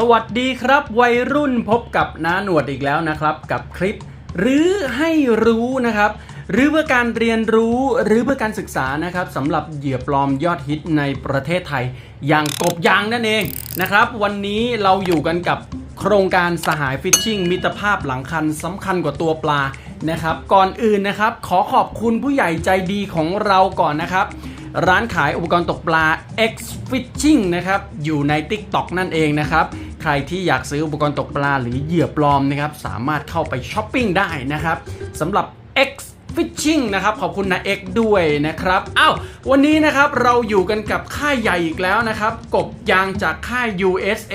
สวัสดีครับ วัยรุ่นพบกับน้าหนวดอีกแล้วนะครับ กับคลิป หรือให้รู้นะครับ หรือเพื่อการเรียนรู้หรือเพื่อการศึกษานะครับสำหรับเหยื่อปลอมยอดฮิตในประเทศไทย อย่างกบยางนั่นเองนะครับ วันนี้เราอยู่กันกับโครงการสหายฟิชชิ่งมิตรภาพหลังคันสำคัญกว่าตัวปลานะครับก่อนอื่นนะครับ ขอขอบคุณผู้ใหญ่ใจดีของเราก่อนนะครับร้านขายอุปกรณ์ตกปลา X Fishing นะครับ อยู่ใน TikTok นั่นเองนะครับ รที่อยากซื้ออุปกรณ์ตกปลาหรือเหยื่อปลอมนะครับสามารถเข้าไปช้อปปิ้งได้นะครับสำหรับ X Fishing นะครับขอบคุณนะ X ด้วยนะครับอ้าววันนี้นะครับเราอยู่กันกับค่ายใหญ่อีกแล้วนะครับ กบยางจากค่าย USA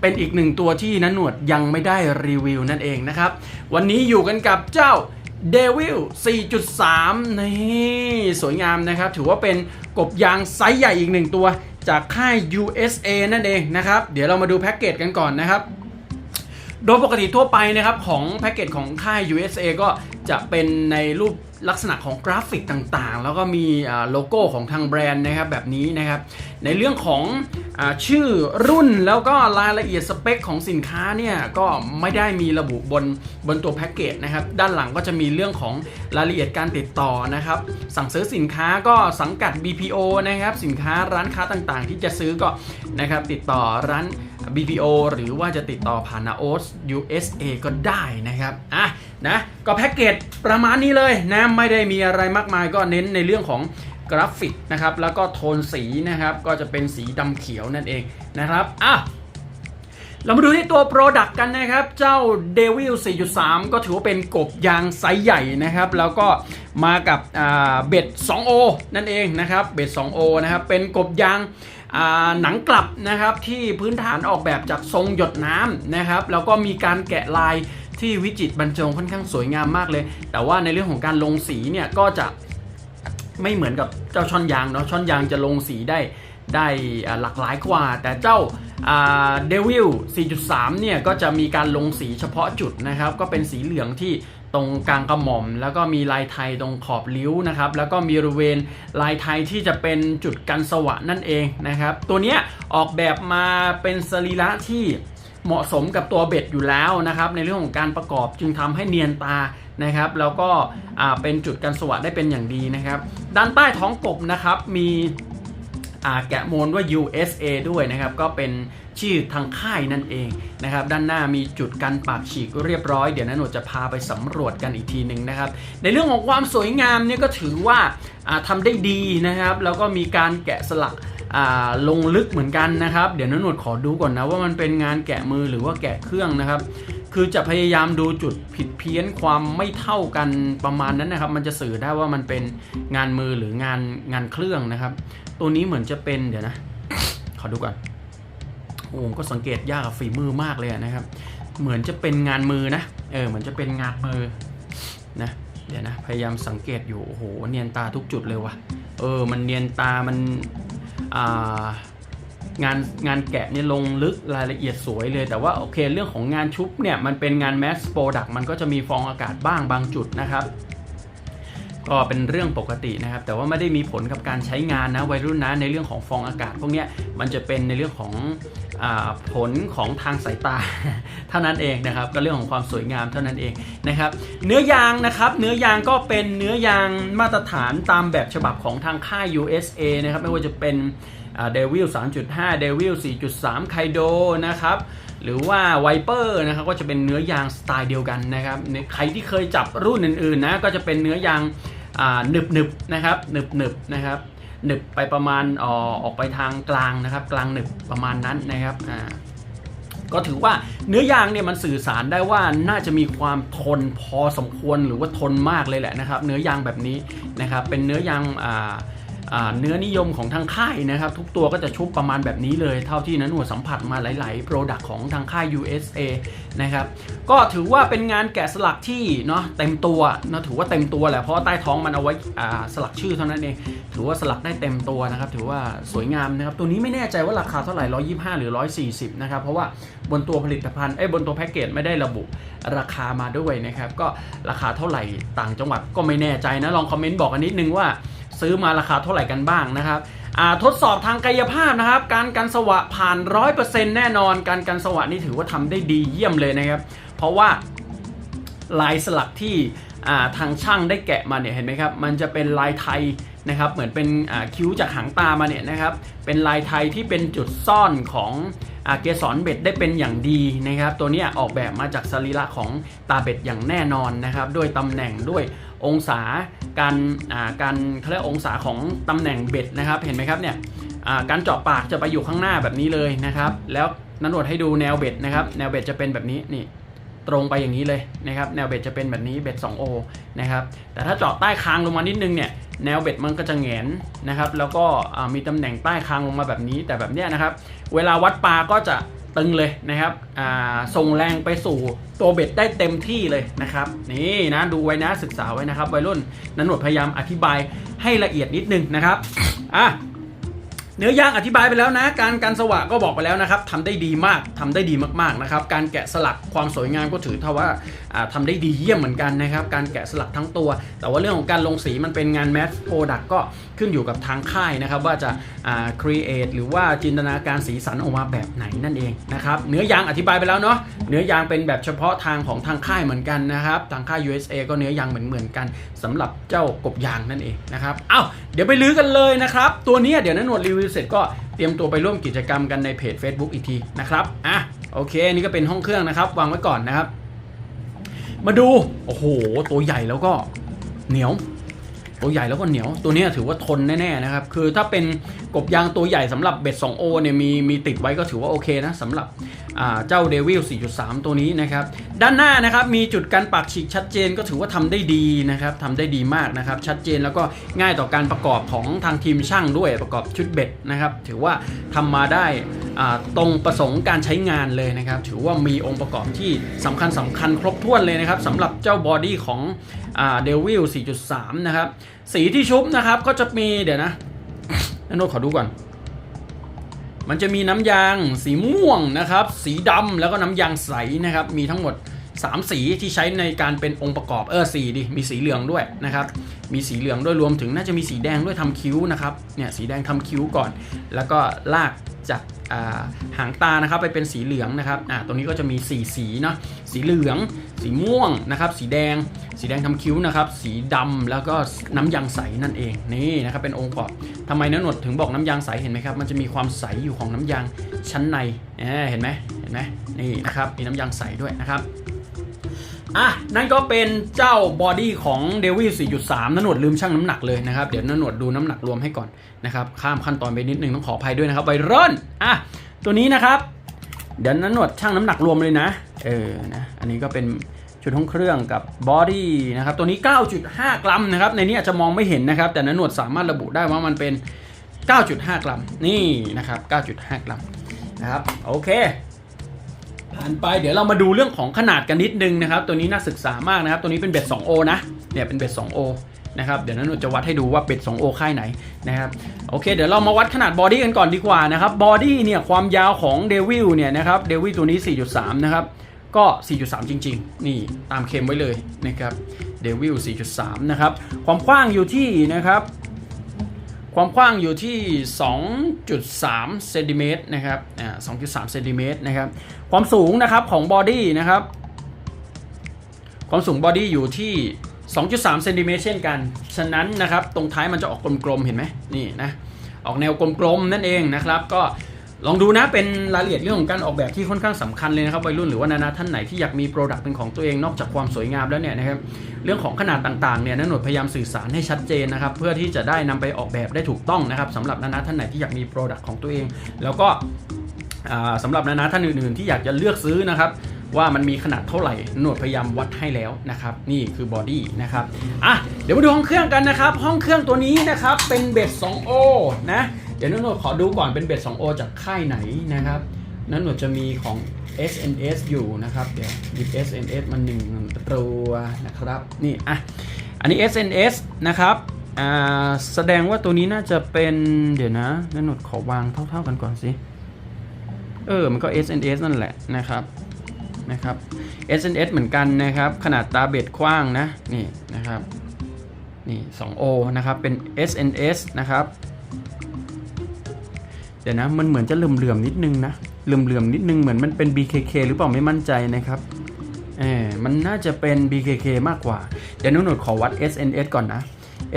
เป็นอีกหนึ่งตัวที่นันหนวดยังไม่ได้รีวิวนั่นเองนะครับ วันนี้อยู่กันกับเจ้าเดวิล4.3 นี่ สวยงามนะครับ ถือว่าเป็นกบยางไซส์ใหญ่อีกหนึ่งตัว จากค่าย USA นั่นเองนะครับ เดี๋ยวเรามาดูแพ็กเกจกันก่อนนะครับ โดยปกติทั่วไปนะครับของแพ็กเกจของค่าย USA ก็จะเป็นในรูป ลักษณะของกราฟิกต่างๆ แล้วก็มีโลโก้ของทางแบรนด์นะครับแบบนี้นะครับ ในเรื่องของอชื่อรุ่นแล้วก็รายละเอียดสเปคของสินค้าเนี่ยก็ไม่ได้มีระบุบนบนตัวแพ็กเกจนะครับ ด้านหลังก็จะมีเรื่องของรายละเอียดการติดต่อนะครับ สั่งซื้อสินค้าก็สังกัด BPO นะครับ สินค้าร้านค้าต่างๆ ที่จะซื้อก็นะครับติดต่อร้าน BPO หรือว่าจะติดต่อผ่าน Naos USA ก็ได้นะครับ อะนะก็แพ็กเกจประมาณนี้เลยนะไม่ได้มีอะไรมากมายก็เน้นในเรื่องของกราฟิกนะครับ แล้วก็โทนสีนะครับ ก็จะเป็นสีดำเขียวนั่นเองนะครับ อะเรามาดูที่ตัว Product กันนะครับ เจ้า Devil 4.3 ก็ถือว่าเป็นกบยางไซส์ใหญ่นะครับ แล้วก็มากับเบ็ด 2O นั่นเองนะครับ เบ็ด 2O นะครับ เป็นกบยาง หนังกลับนะครับที่พื้นฐานออกแบบจากทรงหยดน้ำนะครับแล้วก็มีการแกะลายที่วิจิตรบรรจงค่อนข้างสวยงามมากเลย แต่ว่าในเรื่องของการลงสีเนี่ยก็จะไม่เหมือนกับเจ้าช่อนยางเนาะช่อนยางจะลงสีได้ได้หลากหลายกว่า แต่เจ้าเดวิล 4.3 เนี่ยก็จะมีการลงสีเฉพาะจุดนะครับ ก็เป็นสีเหลืองที่ ตรงกลางกระหม่อม แล้วก็มีลายไทยตรงขอบริ้วนะครับ แล้วก็มีบริเวณลายไทยที่จะเป็นจุดกันสวะนั่นเองนะครับ ตัวเนี้ยออกแบบมาเป็นสรีระที่เหมาะสมกับตัวเบ็ดอยู่แล้วนะครับ ในเรื่องของการประกอบจึงทำให้เนียนตานะครับ แล้วก็เป็นจุดกันสวะได้เป็นอย่างดีนะครับ ด้านใต้ท้องกบนะครับมีแกะโมนว่า USA ด้วยนะครับ ก็เป็น ชื่อทางค่ายนั่นเองนะครับด้านหน้ามีจุดกันปากฉีกเรียบร้อยเดี๋ยวนั้นหนูจะพาไปสำรวจกันอีกทีหนึ่งนะครับในเรื่องของความสวยงามเนี่ยก็ถือว่าอ่าทำได้ดีนะครับแล้วก็มีการแกะสลักลงลึกเหมือนกันนะครับ เดี๋ยวน้าหนวดขอดูก่อนนะว่ามันเป็นงานแกะมือหรือว่าแกะเครื่องนะครับคือจะพยายามดูจุดผิดเพี้ยนความไม่เท่ากันประมาณนั้นนะครับ มันจะสื่อได้ว่ามันเป็นงานมือหรือ งานงานเครื่องนะครับ ตัวนี้เหมือนจะเป็นเดี๋ยวนะ ขอดูก่อน โอ้ก็สังเกตยากกับฝีมือมากเลยนะครับ เหมือนจะเป็นงานมือนะ เออ เหมือนจะเป็นงานมือนะ เดี๋ยวนะ พยายามสังเกตอยู่ โอ้โห เนียนตาทุกจุดเลยวะเออ มันเนียนตา มัน อ่างานงานแกะเนี่ยลงลึกรายละเอียดสวยเลย แต่ว่าโอเคเรื่องของงานชุบเนี่ย มันเป็นงานแมสโปรดักต์มันก็จะมีฟองอากาศบ้างบางจุดนะครับ ก็เป็นเรื่องปกตินะครับ แต่ว่าไม่ได้มีผลกับการใช้งานนะวัยรุ่นนะในเรื่องของฟองอากาศ พวกนี้มันจะเป็นในเรื่องของอผลของทางสายตาเท่านั้นเองนะครับ ก็เรื่องของความสวยงามเท่านั้นเองนะครับ เนื้อยางนะครับ เนื้อยางก็เป็นเนื้อยางมาตรฐานตามแบบฉบับของทางค่าย USA นะครับ ไม่ว่าจะเป็นเดวิล3.5เดวิล4.3ไคโดนะครับหรือว่าไวเปอร์นะครับก็จะเป็นเนื้อยางสไตล์เดียวกันนะครับใครที่เคยจับรุ่นอื่นๆนะก็จะเป็นเนื้อยาง หนึบหนึบนะครับหนึบหนึบนะครับหนึบไปประมาณออออกไปทางกลางนะครับ กลางหนึบประมาณนั้นนะครับอ่าก็ถือว่าเนื้อยางเนี่ยมันสื่อสารได้ว่าน่าจะมีความทนพอสมควรหรือว่าทนมากเลยแหละนะครับ เนื้อยางแบบนี้นะครับเป็นเนื้อยางอ่า เนื้อนิยมของทางค่ายนะครับ ทุกตัวก็จะชุบประมาณแบบนี้เลย เท่าที่นั้นหัวสัมผัสมาหลาย ๆ โปรดักต์ของทางค่าย USA นะครับ ก็ถือว่าเป็นงานแกะสลักที่เนาะเต็มตัวนะถือว่าเต็มตัวแหละเพราะใต้ท้องมันเอาไว้สลักชื่อเท่านั้นเองถือว่าสลักได้เต็มตัวนะครับ ถือว่าสวยงามนะครับ ตัวนี้ไม่แน่ใจว่าราคาเท่าไหร่125 หรือ 140 นะครับ เพราะว่าบนตัวผลิตภัณฑ์เอ้บนตัวแพ็กเกจไม่ได้ระบุราคามาด้วยนะครับ ก็ราคาเท่าไหร่ต่างจังหวัดก็ไม่แน่ใจนะลองคอมเมนต์บอกกันนิดนึงว่า ซื้อมาราคาเท่าไหร่กันบ้างนะครับทดสอบทางกายภาพนะครับ การกันสวะผ่าน 100%แน่นอน การกันสวะนี่ถือว่าทำได้ดีเยี่ยมเลยนะครับ เพราะว่าลายสลักที่ทางช่างได้แกะมาเนี่ยเห็นไหมครับ มันจะเป็นลายไทยนะครับเหมือนเป็นคิ้วจากหางตามาเนี่ยนะครับ เป็นลายไทยที่เป็นจุดซ่อนของอเกสรเบ็ดได้เป็นอย่างดีนะครับ ตัวนี้ออกแบบมาจากสรีระของตาเบ็ดอย่างแน่นอนนะครับ ด้วยตำแหน่งด้วย องศาการการเขาเรียกองศาของตำแหน่งเบ็ดนะครับเห็นไหมครับเนี่ยการเจาะปากจะไปอยู่ข้างหน้าแบบนี้เลยนะครับแล้วนันวดให้ดูแนวเบ็ดนะครับแนวเบ็ดจะเป็นแบบนี้นี่ตรงไปอย่างนี้เลยนะครับแนวเบ็ดจะเป็นแบบนี้เบ็ด 2O นะครับแต่ถ้าเจาะใต้คางลงมานิดนึงเนี่ยแนวเบ็ดมันก็จะแงนนะครับแล้วก็มีตำแหน่งใต้คางลงมาแบบนี้แต่แบบเนี้ยนะครับเวลาวัดปลาก็จะ ตึงเลยนะครับอ่าส่งแรงไปสู่ตัวเบ็ดได้เต็มที่เลยนะครับ นี่นะดูไว้นะศึกษาไว้นะครับวัยรุ่นนันหนวดพยายามอธิบายให้ละเอียดนิดนึงนะครับอะ เนื้อย่างอธิบายไปแล้วนะ การการสว่างก็บอกไปแล้วนะครับทำได้ดีมากทำได้ดีมากๆนะครับ การแกะสลักความสวยงามก็ถือเท่าว่าอ่าทำได้ดีเยี่ยมเหมือนกันนะครับ การแกะสลักทั้งตัว แต่ว่าเรื่องของการลงสีมันเป็นงานแมสโปรดักก็ขึ้นอยู่กับทางค่ายนะครับ ว่าจะอ่า create หรือว่าจินตนาการสีสันออกมาแบบไหนนั่นเองนะครับ เนื้อยางอธิบายไปแล้วเนาะเนื้อยางเป็นแบบเฉพาะทางของทางค่ายเหมือนกันนะครับทางค่าย USA ก็เนื้อยางเหมือนเหมือนๆกันสำหรับเจ้ากบยางนั่นเองนะครับเอ้าเดี๋ยวไปลื้อกันเลยนะครับตัวนี้เดี๋ยวนันนวดรีวิวเสร็จก็เตรียมตัวไปร่วมกิจกรรมกันในเพจ Facebook อีกทีนะครับอะโอเคนี่ก็เป็นห้องเครื่องนะครับ วางไว้ก่อนนะครับ มาดู โอ้โห ตัวใหญ่แล้วก็เหนียว ตัวใหญ่แล้วก็เหนียว ตัวนี้ถือว่าทนแน่ๆนะครับ คือถ้าเป็นกบยางตัวใหญ่สำหรับเบ็ด 2O เนี่ยมีมีติดไว้ก็ถือว่าโอเคนะสำหรับเจ้าเดวิล 4.3 ตัวนี้นะครับ ด้านหน้านะครับมีจุดกันปากฉีกชัดเจนก็ถือว่าทำได้ดีนะครับทำได้ดีมากนะครับ ชัดเจนแล้วก็ง่ายต่อการประกอบของทางทีมช่างด้วยประกอบชุดเบ็ดนะครับ ถือว่าทำมาได้ตรงประสงค์การใช้งานเลยนะครับ ถือว่ามีองค์ประกอบที่สำคัญสำคัญครบถ้วนเลยนะครับสำหรับเจ้าบอดี้ของเดวิล 4.3 นะครับสีที่ชุบนะครับก็จะมีเดี๋ยวนะนโนตขอดูก่อน มันจะมีน้ำยางสีม่วงนะครับ สีดำแล้วก็น้ำยางใสนะครับ มีทั้งหมด 3 สีที่ใช้ในการเป็นองค์ประกอบเออสีดิมีสีเหลืองด้วยนะครับ มีสีเหลืองด้วยรวมถึงน่าจะมีสีแดงด้วยทำคิ้วนะครับเนี่ยสีแดงทำคิ้วก่อน แล้วก็ลาก จากาหางตานะครับไปเป็นสีเหลืองนะครับอ่าตรงนี้ก็จะมี 4 สีเนาะสีเหลือง สีม่วงนะครับสีแดง สีแดงทำคิ้วนะครับสีดำแล้วก็น้ำยางใสนั่นเองนี่นะครับเป็นองค์ประกอบทำไมนะหนวดถึงบอกน้ำยางใสเห็นไหมครับมันจะมีความใสอยู่ของน้ำยางชั้นในเอ้ยเห็นไหมเห็นไหมนี่นะครับมีน้ำยางใสด้วยนะครับ อะ นั่นก็เป็นเจ้าบอดี้ของเดวิล4.3นันหนวดลืมชั่งน้ำหนักเลยนะครับ เดี๋ยวนันหนวดดูน้ำหนักรวมให้ก่อนนะครับ ข้ามขั้นตอนไปนิดนึงต้องขออภัยด้วยนะครับไวรอนอะ ตัวนี้นะครับ เดี๋ยวนันหนวดชั่งน้ำหนักรวมเลยนะ เออ นะ อันนี้ก็เป็นชุดห้องเครื่องกับบอดี้นะครับ ตัวนี้ 9.5 กรัมนะครับ ในนี้อาจจะมองไม่เห็นนะครับ แต่นันหนวดสามารถระบุได้ว่ามันเป็น 9.5 กรัม นี่นะครับ 9.5 กรัมนะครับ โอเค ผ่านไปเดี๋ยวเรามาดูเรื่องของขนาดกันนิดนึงนะครับ ตัวนี้น่าศึกษามากนะครับ ตัวนี้เป็นเบ็ด 2O นะเนี่ยเป็นเบ็ด 2O นะครับเดี๋ยวนั้นจะวัดให้ดูว่าเบ็ด 2O ค่ายไหนนะครับโอเคเดี๋ยวเรามาวัดขนาดบอดี้กันก่อนดีกว่านะครับบอดี้เนี่ยความยาวของเดวิลเนี่ยนะครับเดวิลตัวนี้ 4.3 นะครับ ก็ 4.3 จริง ๆ นี่ตามเค็มไว้เลยนะครับเดวิล4.3 นะครับ ความกว้างอยู่ที่นะครับ ความกว้างอยู่ที่ 2.3เซนติเมตรนะครับอ่า2.3เซนติเมตรนะครับ ความสูงนะครับของบอดี้นะครับ ความสูงบอดี้อยู่ที่ 2.3เซนติเมตรเช่นกัน ฉะนั้นนะครับ ตรงท้ายมันจะออกกลมๆ เห็นไหมนี่นะ ออกแนวกลมๆ นั่นเองนะครับ ก็ ลองดูนะเป็นรายละเอียดเรื่องของการออกแบบที่ค่อนข้างสำคัญเลยนะครับวัยรุ่นหรือว่านานาท่านไหนที่อยากมีโปรดักต์เป็นของตัวเองนอกจากความสวยงามแล้วเนี่ยนะครับเรื่องของขนาดต่างๆเนี่ยนันหนดพยายามสื่อสารให้ชัดเจนนะครับเพื่อที่จะได้นำไปออกแบบได้ถูกต้องนะครับสำหรับนานาท่านไหนที่อยากมีโปรดักต์ของตัวเอง แล้วก็อ่าสำหรับนานาท่านอื่นๆ ที่อยากจะเลือกซื้อนะครับว่ามันมีขนาดเท่าไหร่หนวดพยายามวัดให้แล้วนะครับ นี่คือบอดี้นะครับอะเดี๋ยวมาดูห้องเครื่องกันนะครับ ห้องเครื่องตัวนี้นะครับเป็นเบส 2O นะ เดี๋ยวนันหนวดขอดูก่อนเป็นเบส 2O จากค่ายไหนนะครับนันหนวดจะมีของ SNS อยู่นะครับ เดี๋ยวหยิบ SNS มาหนึ่งตัวนะครับ นี่อะ อันนี้ SNS นะครับอ่าแสดงว่าตัวนี้น่าจะเป็นเดี๋ยวนะนันหนวดขอวางเท่า ๆกันก่อนสิ เออ มันก็ SNS นั่นแหละนะครับนะครับ SNS เหมือนกันนะครับ ขนาดตาเบ็ดกว้างนะ นี่นะครับ นี่ 2O นะครับ เป็น SNS นะครับ เดี๋ยวนะมันเหมือนจะเหลื่อมๆนิดนึงนะเหลื่อมๆนิดนึงเหมือนมันเป็น BKK หรือเปล่าไม่มั่นใจนะครับเออมันน่าจะเป็น BKK มากกว่า เดี๋ยวนุ่นหนวดขอวัด SNS ก่อนนะ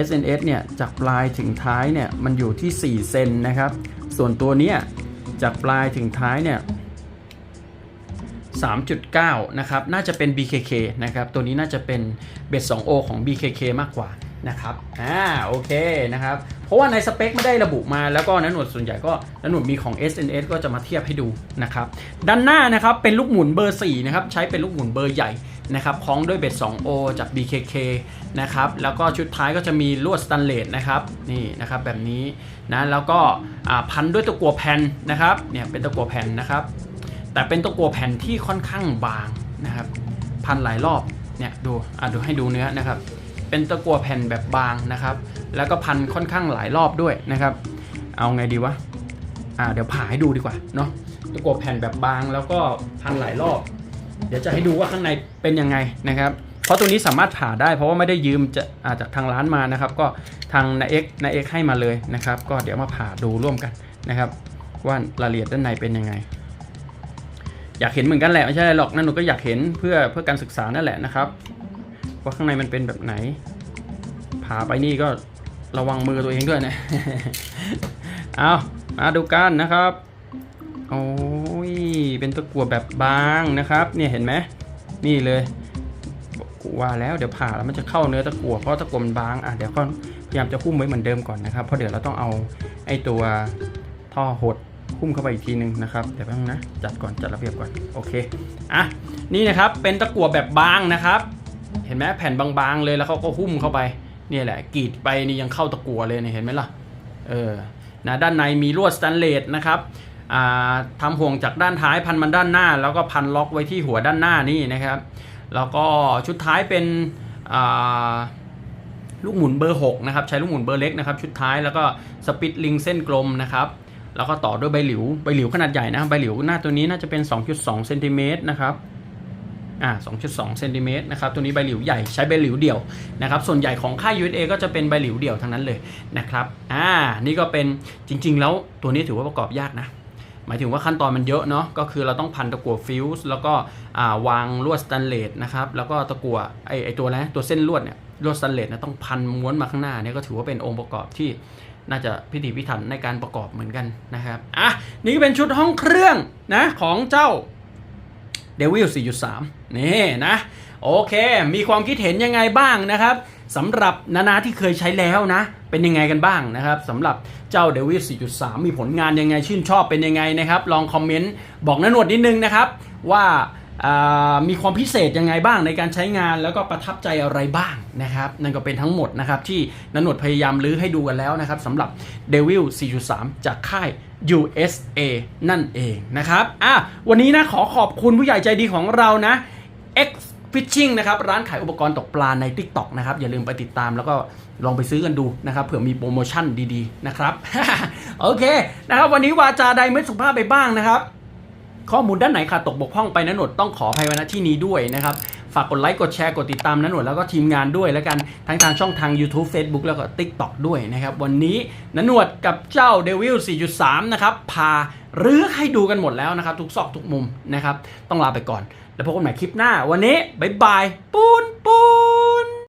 SNS เนี่ยจากปลายถึงท้ายเนี่ยมันอยู่ที่ 4 เซนนะครับ ส่วนตัวเนี้ยจากปลายถึงท้ายเนี่ย3.9 นะครับ น่าจะเป็น BKK นะครับ ตัวนี้น่าจะเป็นเบส 2O ของ BKK มากกว่า นะครับอ่าโอเคนะครับ เพราะว่าในสเปคไม่ได้ระบุมาแล้วก็นันหนวดส่วนใหญ่ก็นันหนวดมีของ SNS ก็จะมาเทียบให้ดูนะครับด้านหน้านะครับเป็นลูกหมุนเบอร์4นะครับใช้เป็นลูกหมุนเบอร์ใหญ่นะครับคล้องด้วยเบส 2O จาก BKK นะครับแล้วก็ชุดท้ายก็จะมีลวดสแตนเลสนะครับนี่นะครับแบบนี้นะแล้วก็พันด้วยตะกัวแผ่นนะครับเนี่ยเป็นตะกัวแผ่นนะครับแต่เป็นตะกัวแผ่นที่ค่อนข้างบางนะครับพันหลายรอบเนี่ยดูอะดูให้ดูเนื้อนะครับ เป็นตะกั่วแผ่นแบบบางนะครับ แล้วก็พันค่อนข้างหลายรอบด้วยนะครับ เอาไงดีวะอ่าเดี๋ยวผ่าให้ดูดีกว่าเนาะตะกั่วแผ่นแบบบางแล้วก็พันหลายรอบ เดี๋ยวจะให้ดูว่าข้างในเป็นยังไงนะครับ เพราะตัวนี้สามารถผ่าได้เพราะว่าไม่ได้ยืมจะาจากทางร้านมานะครับ ก็ทางนาเอ็กนาเอ็กให้มาเลยนะครับ ก็เดี๋ยวมาผ่าดูร่วมกันนะครับ ว่ารายละเอียดด้านในเป็นยังไงอยากเห็นเหมือนกันแหละไม่ใช่หรอกนั่นหนูก็อยากเห็นเพื่อเพื่อการศึกษานั่นแหละนะครับ ว่าข้างในมันเป็นแบบไหน ผ่าไปนี่ก็ระวังมือตัวเองด้วยนะ เอามาดูกันนะครับ โอ้ย เป็นตะกั่วแบบบางนะครับ เนี่ยเห็นไหม นี่เลยกูว่าแล้วเดี๋ยวผ่าแล้วมันจะเข้าเนื้อตะกั่วเพราะตะกั่วมันบาง อะเดี๋ยวก็พยายามจะหุ้มไว้เหมือนเดิมก่อนนะครับ เพราะเดี๋ยวเราต้องเอาไอ้ตัวท่อหดหุ้มเข้าไปอีกทีนึงนะครับเดี๋ยวแป๊บนึงนะ จัดก่อนจัดระเบียบก่อน โอเค อะ นี่นะครับ เป็นตะกั่วแบบบางนะครับ เห็นไหมแผ่นบางๆเลยแล้วเขาก็หุ้มเข้าไปเนี่ยแหละกรีดไปนี่ยังเข้าตะกั่วเลยเนี่ยเห็นไหมล่ะเออนะด้านในมีลวดสแตนเลสนะครับอ่าทำห่วงจากด้านท้ายพันมันด้านหน้า แล้วก็พันล็อกไว้ที่หัวด้านหน้านี่นะครับ แล้วก็ชุดท้ายเป็นอ่าลูกหมุนเบอร์6นะครับใช้ลูกหมุนเบอร์เล็กนะครับชุดท้ายแล้วก็สปิตลิงเส้นกลมนะครับแล้วก็ต่อด้วยใบหลิวใบหลิวขนาดใหญ่นะใบหลิวหน้าตัวนี้น่าจะเป็น 2.2เซนติเมตรนะครับ อ่า2.2เซนติเมตรนะครับ ตัวนี้ใบหลิวใหญ่ใช้ใบหลิวเดี่ยวนะครับ ส่วนใหญ่ของค่าย USA ก็จะเป็นใบหลิวเดี่ยวทั้งนั้นเลยนะครับ อ่า นี่ก็เป็นจริง ๆ แล้วตัวนี้ถือว่าประกอบยากนะ หมายถึงว่าขั้นตอนมันเยอะเนาะ ก็คือเราต้องพันตะกั่วฟิวส์แล้วก็วางลวดสแตนเลสนะครับ แล้วก็ตะกั่วไอไอตัวนะตัวเส้นลวดเนี่ย ลวดสแตนเลสนะต้องพันม้วนมาข้างหน้าเนี่ยก็ถือว่าเป็นองค์ประกอบที่น่าจะพิถีพิถันในการประกอบเหมือนกันนะครับ อะ นี่ก็เป็นชุดห้องเครื่องนะของเจ้า เดวิล4.3 นี่นะ โอเค มีความคิดเห็นยังไงบ้างนะครับสำหรับนานาที่เคยใช้แล้วนะ เป็นยังไงกันบ้างนะครับสำหรับเจ้าเดวิส4.3 มีผลงานยังไงชื่นชอบเป็นยังไงนะครับ ลองคอมเมนต์บอกนนหนวดนิดนึงนะครับ ว่า มีความพิเศษยังไงบ้างในการใช้งานแล้วก็ประทับใจอะไรบ้างนะครับ นั่นก็เป็นทั้งหมดนะครับ ที่นันหนดพยายามลื้อให้ดูกันแล้วนะครับสำหรับ Devil 4.3 จากค่าย USA นั่นเองนะครับอะวันนี้นะขอขอบคุณผู้ใหญ่ใจดีของเรานะ X Fishing นะครับร้านขายอุปกรณ์ตกปลาใน TikTok นะครับ อย่าลืมไปติดตามแล้วก็ลองไปซื้อกันดูนะครับเผื่อมีโปรโมชั่นดีๆนะครับ โอเคนะครับวันนี้วาจาใดไม่สุภาพไปบ้างนะครับ ข้อมูลด้านไหนขาดตกบกพร่องไปนะหนวดต้องขออภัยไว้ณที่นี้ด้วยนะครับฝากกดไลค์กดแชร์กดติดตามนะหนวดแล้วก็ทีมงานด้วยแล้วกันทั้งทางช่องทาง YouTube Facebook แล้วก็ TikTok ด้วยนะครับวันนี้นะหนวดกับเจ้า Devil 4.3 นะครับพาเรื้อให้ดูกันหมดแล้วนะครับทุกซอกทุกมุมนะครับต้องลาไปก่อน แล้วพบกันใหม่คลิปหน้า วันนี้บ๊ายบายปูนปูน